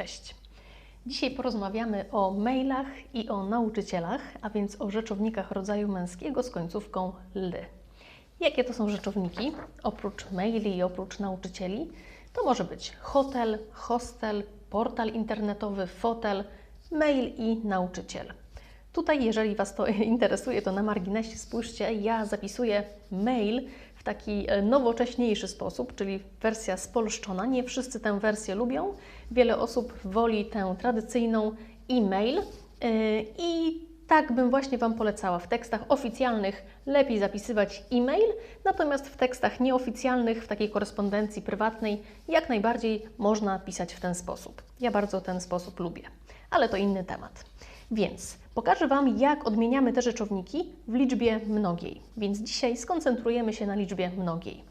Cześć. Dzisiaj porozmawiamy o mailach i o nauczycielach, a więc o rzeczownikach rodzaju męskiego z końcówką ly. Jakie to są rzeczowniki? Oprócz maili i oprócz nauczycieli, to może być hotel, hostel, portal internetowy, fotel, mail i nauczyciel. Tutaj, jeżeli Was to interesuje, to na marginesie spójrzcie, ja zapisuję mail w taki e, nowocześniejszy sposób, czyli wersja spolszczona. Nie wszyscy tę wersję lubią. Wiele osób woli tę tradycyjną e-mail e, i tak bym właśnie Wam polecała. W tekstach oficjalnych lepiej zapisywać e-mail, natomiast w tekstach nieoficjalnych, w takiej korespondencji prywatnej, jak najbardziej można pisać w ten sposób. Ja bardzo ten sposób lubię, ale to inny temat. Więc pokażę Wam, jak odmieniamy te rzeczowniki w liczbie mnogiej. Więc dzisiaj skoncentrujemy się na liczbie mnogiej.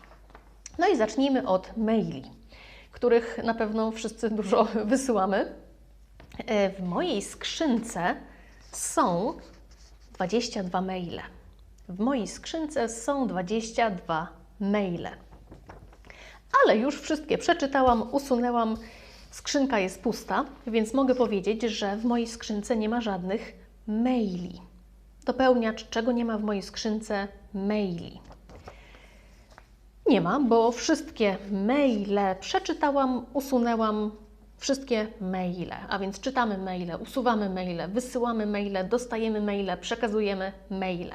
No i zacznijmy od maili, których na pewno wszyscy dużo wysyłamy. E, w mojej skrzynce są 22 maile. W mojej skrzynce są 22 maile. Ale już wszystkie przeczytałam, usunęłam. Skrzynka jest pusta, więc mogę powiedzieć, że w mojej skrzynce nie ma żadnych maili. Dopełniacz, czego nie ma w mojej skrzynce maili. Nie ma, bo wszystkie maile przeczytałam, usunęłam, wszystkie maile, a więc czytamy maile, usuwamy maile, wysyłamy maile, dostajemy maile, przekazujemy maile.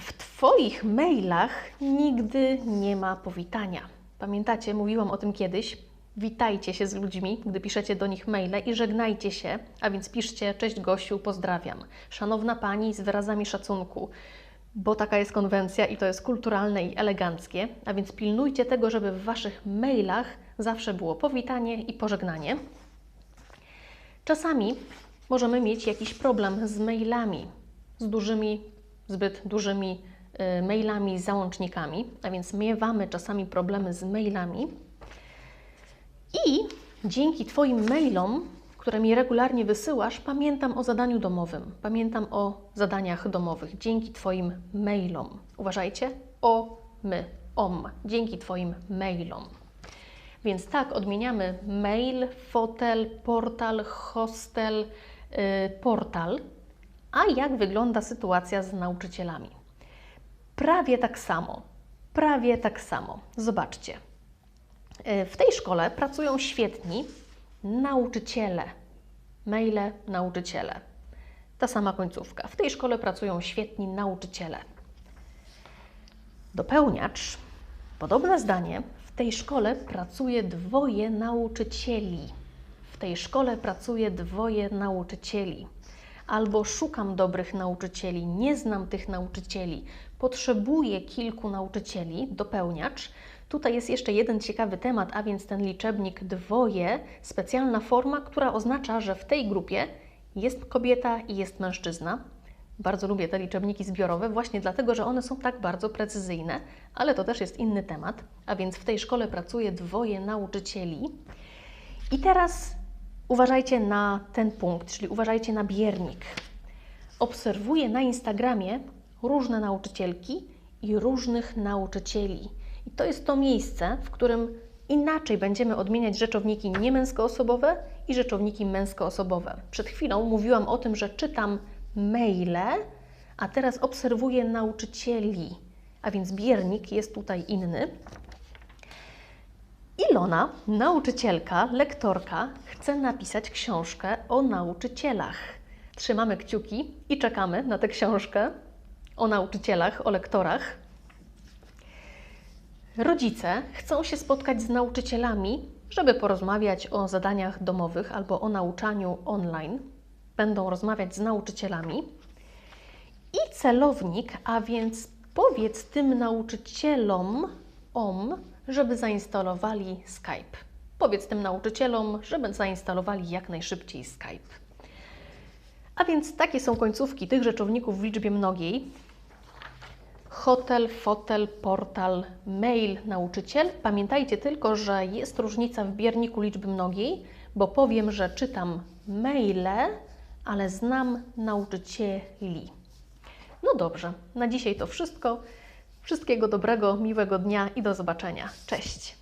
W Twoich mailach nigdy nie ma powitania. Pamiętacie, mówiłam o tym kiedyś. Witajcie się z ludźmi, gdy piszecie do nich maile i żegnajcie się, a więc piszcie cześć Gosiu, pozdrawiam. Szanowna Pani z wyrazami szacunku, bo taka jest konwencja i to jest kulturalne i eleganckie, a więc pilnujcie tego, żeby w Waszych mailach zawsze było powitanie i pożegnanie. Czasami możemy mieć jakiś problem z mailami, z dużymi, zbyt dużymi mailami, załącznikami, a więc miewamy czasami problemy z mailami. I dzięki Twoim mailom, które mi regularnie wysyłasz, pamiętam o zadaniu domowym, pamiętam o zadaniach domowych dzięki Twoim mailom. Uważajcie, o my, om, dzięki Twoim mailom. Więc tak, odmieniamy mail, fotel, portal, hostel, yy, portal. A jak wygląda sytuacja z nauczycielami? Prawie tak samo. Prawie tak samo. Zobaczcie. Yy, w tej szkole pracują świetni nauczyciele. Maile, nauczyciele. Ta sama końcówka. W tej szkole pracują świetni nauczyciele. Dopełniacz, podobne zdanie, w tej szkole pracuje dwoje nauczycieli. W tej szkole pracuje dwoje nauczycieli. Albo szukam dobrych nauczycieli, nie znam tych nauczycieli, potrzebuję kilku nauczycieli, dopełniacz. Tutaj jest jeszcze jeden ciekawy temat, a więc ten liczebnik dwoje, specjalna forma, która oznacza, że w tej grupie jest kobieta i jest mężczyzna. Bardzo lubię te liczebniki zbiorowe, właśnie dlatego, że one są tak bardzo precyzyjne, ale to też jest inny temat. A więc w tej szkole pracuje dwoje nauczycieli. I teraz uważajcie na ten punkt, czyli uważajcie na biernik. Obserwuję na Instagramie różne nauczycielki i różnych nauczycieli. I to jest to miejsce, w którym inaczej będziemy odmieniać rzeczowniki niemęskoosobowe i rzeczowniki męskoosobowe. Przed chwilą mówiłam o tym, że czytam maile, a teraz obserwuję nauczycieli, a więc biernik jest tutaj inny. Ilona, nauczycielka, lektorka, chce napisać książkę o nauczycielach. Trzymamy kciuki i czekamy na tę książkę o nauczycielach, o lektorach. Rodzice chcą się spotkać z nauczycielami, żeby porozmawiać o zadaniach domowych albo o nauczaniu online. Będą rozmawiać z nauczycielami. I celownik, a więc powiedz tym nauczycielom om, żeby zainstalowali Skype. Powiedz tym nauczycielom, żeby zainstalowali jak najszybciej Skype. A więc takie są końcówki tych rzeczowników w liczbie mnogiej. Hotel, fotel, portal, mail, nauczyciel. Pamiętajcie tylko, że jest różnica w bierniku liczby mnogiej, bo powiem, że czytam maile, ale znam nauczycieli. No dobrze, na dzisiaj to wszystko. Wszystkiego dobrego, miłego dnia i do zobaczenia. Cześć!